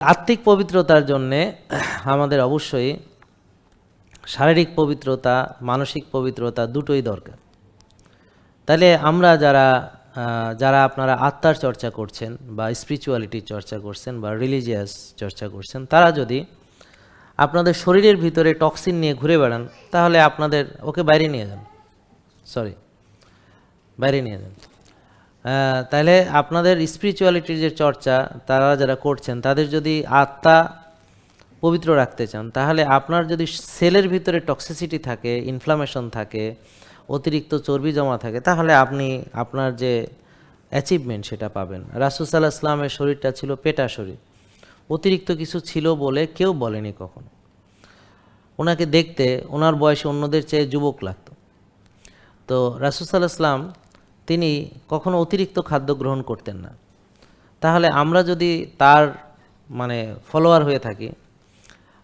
আত্মিক পবিত্রতার জন্যে আমাদের অবশ্যই শারীরিক পবিত্রতা, মানসিক পবিত্রতা দুটোই দরকার। তাহলে আমরা যারা যারা আপনারা আত্মার চর্চা করছেন বা স্পিরিচুয়ালিটির চর্চা করছেন বা রিলিজিয়াস চর্চা করছেন, তারা যদি আপনাদের শরীরের ভিতরে টক্সিন নিয়ে ঘুরে বেড়ান, তাহলে আপনাদের, ওকে বাইরে নিয়ে যান। সরি বাইরে নিয়ে যান। তাহলে আপনাদের স্পিরিচুয়ালিটির যে চর্চা তারা যারা করছেন, তাদের যদি আত্মা পবিত্র রাখতে চান, তাহলে আপনার যদি সেলের ভিতরে টক্সিসিটি থাকে ইনফ্লামেশন থাকে, অতিরিক্ত চর্বি জমা থাকে, তাহলে আপনি আপনার যে অ্যাচিভমেন্ট সেটা পাবেন। রাসুসাল্লাহ ইসলামের শরীরটা ছিল পেটা শরীর। অতিরিক্ত কিছু ছিল বলে কেউ বলেনি কখনো। ওনাকে দেখতে, ওনার বয়সে অন্যদের চেয়ে যুবক লাগতো। তো রাসুসাল্লাহ ইসলাম তিনি কখনো অতিরিক্ত খাদ্য গ্রহণ করতেন না। তাহলে আমরা যদি তার মানে ফলোয়ার হয়ে থাকি,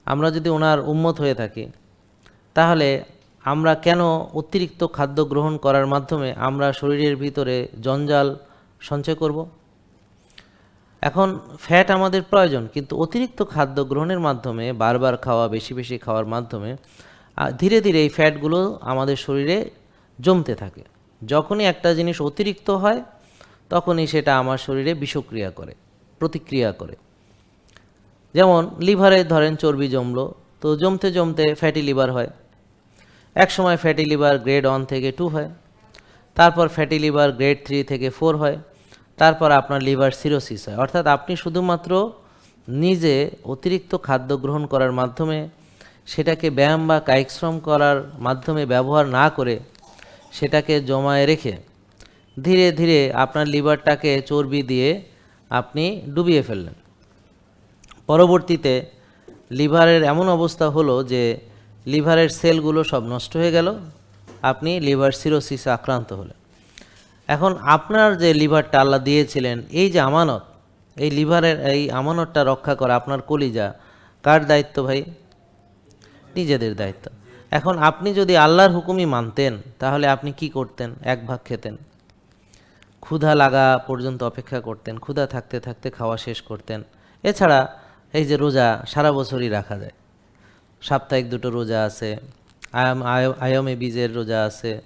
আমরা যদি ওনার উম্মত হয়ে থাকি, তাহলে আমরা কেন অতিরিক্ত খাদ্য গ্রহণ করার মাধ্যমে আমরা শরীরের ভিতরে জঞ্জাল সঞ্চয় করব? এখন ফ্যাট আমাদের প্রয়োজন, কিন্তু অতিরিক্ত খাদ্য গ্রহণের মাধ্যমে, বারবার খাওয়া, বেশি বেশি খাওয়ার মাধ্যমে ধীরে ধীরে এই ফ্যাটগুলো আমাদের শরীরে জমতে থাকে। যখনই একটা জিনিস অতিরিক্ত হয়, তখনই সেটা আমার শরীরে বিষক্রিয়া করে, প্রতিক্রিয়া করে। যেমন, লিভারে ধরেন চর্বি জমলো, তো জমতে জমতে ফ্যাটি লিভার হয়। এক সময় ফ্যাটি লিভার গ্রেড ওয়ান থেকে টু হয়, তারপর ফ্যাটি লিভার গ্রেড থ্রি থেকে ফোর হয়, তারপর আপনার লিভার সিরোসিস হয়। অর্থাৎ আপনি শুধুমাত্র নিজে অতিরিক্ত খাদ্য গ্রহণ করার মাধ্যমে, সেটাকে ব্যায়াম বা কায়িক শ্রম করার মাধ্যমে ব্যবহার না করে সেটাকে জমায়ে রেখে ধীরে ধীরে আপনার লিভারটাকে চর্বি দিয়ে আপনি ডুবিয়ে ফেললেন। পরবর্তীতে লিভারের এমন অবস্থা হলো যে লিভারের সেলগুলো সব নষ্ট হয়ে গেল, আপনি লিভার সিরোসিসে আক্রান্ত হলেন। এখন আপনার যে লিভারটা আল্লাহ দিয়েছিলেন, এই যে আমানত, এই লিভারের এই আমানতটা রক্ষা করা আপনার কলিজা, কার দায়িত্ব ভাই? নিজেদের দায়িত্ব। এখন আপনি যদি আল্লাহর হুকুমই মানতেন, তাহলে আপনি কি করতেন? এক ভাগ খেতেন। ক্ষুধা লাগা পর্যন্ত অপেক্ষা করতেন, ক্ষুধা থাকতে থাকতে খাওয়া শেষ করতেন। এছাড়া এই যে রোজা, সারা বছরই রাখা যায়। সাপ্তাহিক দুটো রোজা আছে, আয়াম, আয়- আয়মে বীজের রোজা আছে,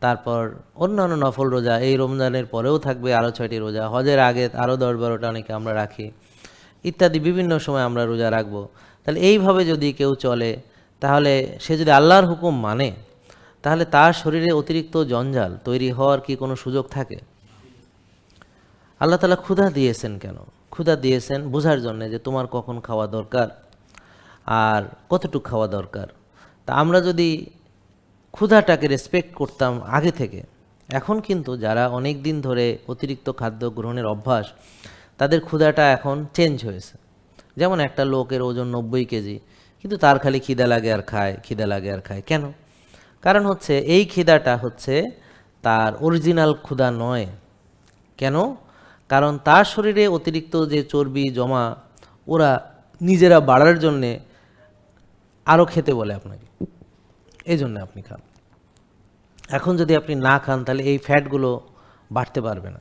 তারপর অন্যান্য নফল রোজা, এই রমজানের পরেও থাকবে আরও ছয়টি রোজা। হজের আগে আরও দশ বারোটা অনেকে আমরা রাখি। ইত্যাদি বিভিন্ন সময় আমরা রোজা রাখব। তাহলে এইভাবে যদি কেউ চলে তাহলে সে যদি আল্লাহর হুকুম মানে তাহলে তার শরীরে অতিরিক্ত জঞ্জাল তৈরি হওয়ার কি কোনো সুযোগ থাকে? আল্লাহ তালা ক্ষুধা দিয়েছেন কেন? ক্ষুধা দিয়েছেন বোঝার জন্য যে তোমার কখন খাওয়া দরকার আর কতটুকু খাওয়া দরকার। তা আমরা যদি ক্ষুধাটাকে রেসপেক্ট করতাম আগে থেকে, এখন কিন্তু যারা অনেক দিন ধরে অতিরিক্ত খাদ্য গ্রহণের অভ্যাস, তাদের ক্ষুধাটা এখন চেঞ্জ হয়েছে। যেমন একটা লোকের ওজন নব্বই কেজি কিন্তু তার খালি খিদা লাগে আর খায়, খিদা লাগে আর খায়। কেন? কারণ হচ্ছে এই খিদাটা হচ্ছে তার অরিজিনাল ক্ষুধা নয়। কেন? কারণ তার শরীরে অতিরিক্ত যে চর্বি, জমা, ওরা নিজেরা বাড়ার জন্যে আরও খেতে বলে আপনাকে। এই জন্য আপনি খান। এখন যদি আপনি না খান, তাহলে এই ফ্যাটগুলো বাড়তে পারবে না।